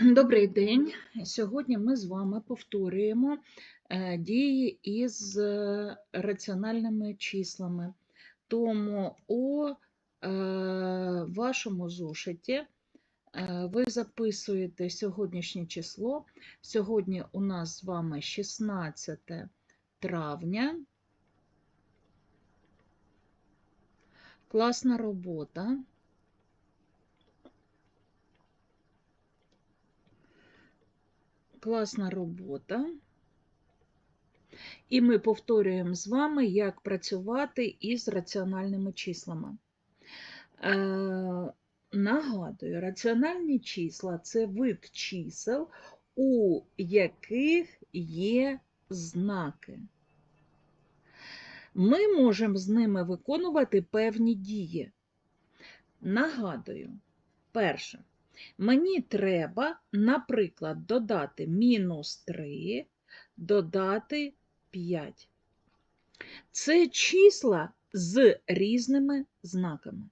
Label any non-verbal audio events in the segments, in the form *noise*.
Добрий день. Сьогодні ми з вами повторюємо е, дії із е, раціональними числами. Тому у е, вашому зошиті ви записуєте сьогоднішнє число. Сьогодні у нас з вами 16 травня. Класна робота. Класна робота. І ми повторюємо з вами, як працювати із раціональними числами. Е, нагадую, раціональні числа це вид чисел, у яких є знаки. Ми можемо з ними виконувати певні дії. Нагадую, перше. Мені треба, наприклад, додати мінус 3, додати 5. Це числа з різними знаками.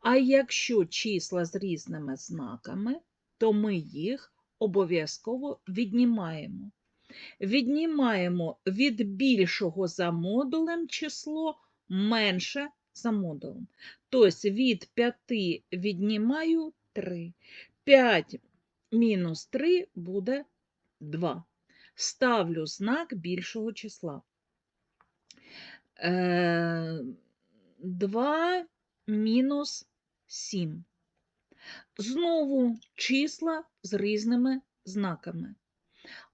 А якщо числа з різними знаками, то ми їх обов'язково віднімаємо. Віднімаємо від більшого за модулем число менше за модулем. Тобто від 5 віднімаю 3. 5 мінус 3 буде 2. Ставлю знак більшого числа. 2 мінус 7. Знову числа з різними знаками.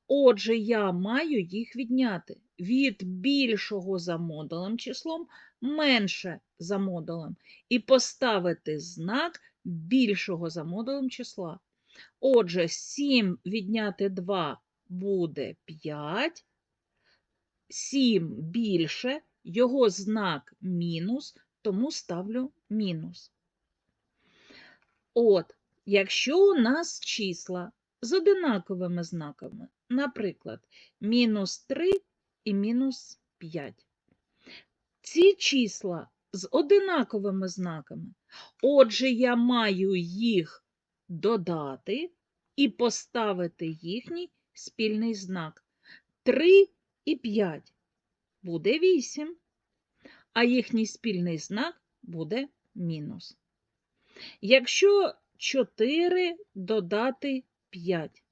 Отже, я маю їх відняти від більшого за модулем числом менше за модулем і поставити знак більшого за модулем числа. Отже, 7 відняти 2 буде 5, 7 більше, його знак мінус, тому ставлю мінус. От, якщо у нас числа з одинаковими знаками, наприклад, мінус 3 і мінус 5. Ці числа з одинаковими знаками. Отже, я маю їх додати і поставити їхній спільний знак. 3 і 5 буде 8, а їхній спільний знак буде мінус. Якщо 4 додати 5,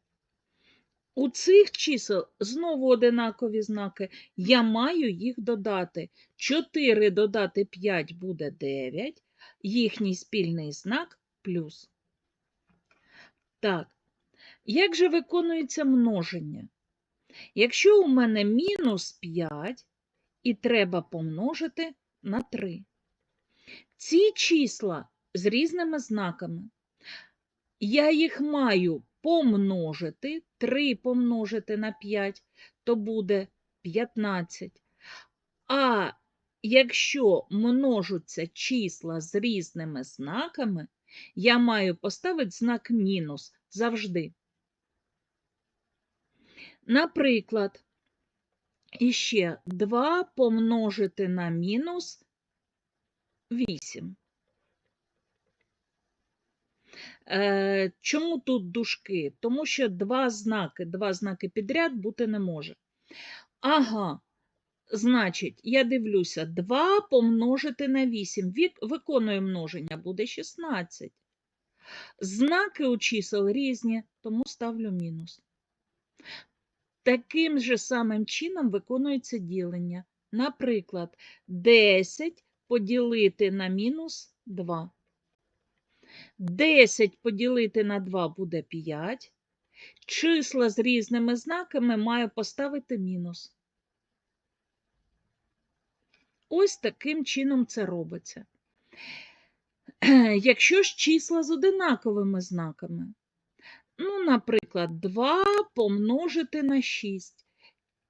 у цих чисел знову одинакові знаки. Я маю їх додати. 4 додати 5 буде 9, їхній спільний знак плюс. Так, як же виконується множення? Якщо у мене мінус 5 і треба помножити на 3. Ці числа з різними знаками. Я їх маю помножити, 3 помножити на 5, то буде 15. А якщо множаться числа з різними знаками, я маю поставити знак мінус завжди. Наприклад, іще 2 помножити на мінус 8. Е, чому тут дужки? Тому що два знаки, два знаки підряд бути не може. Ага, значить, я дивлюся, 2 помножити на 8. Виконую множення, буде 16. Знаки у чисел різні, тому ставлю мінус. Таким же самим чином виконується ділення. Наприклад, 10 поділити на мінус 2. 10 поділити на 2 буде 5. Числа з різними знаками маю поставити мінус. Ось таким чином це робиться. *clears throat* Якщо ж числа з одинаковими знаками, ну, наприклад, 2 помножити на 6.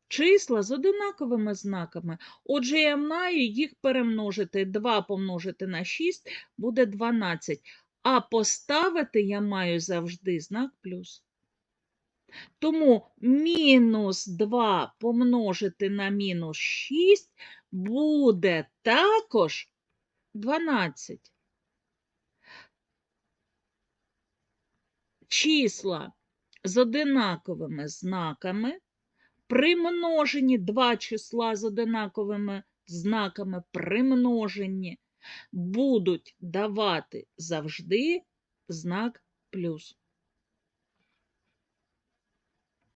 Числа з одинаковими знаками. Отже, я маю їх перемножити. 2 помножити на 6 буде 12 а поставити я маю завжди знак плюс. Тому мінус 2 помножити на мінус 6 буде також 12. Числа з одинаковими знаками, примножені два числа з одинаковими знаками, примножені, будуть давати завжди знак плюс.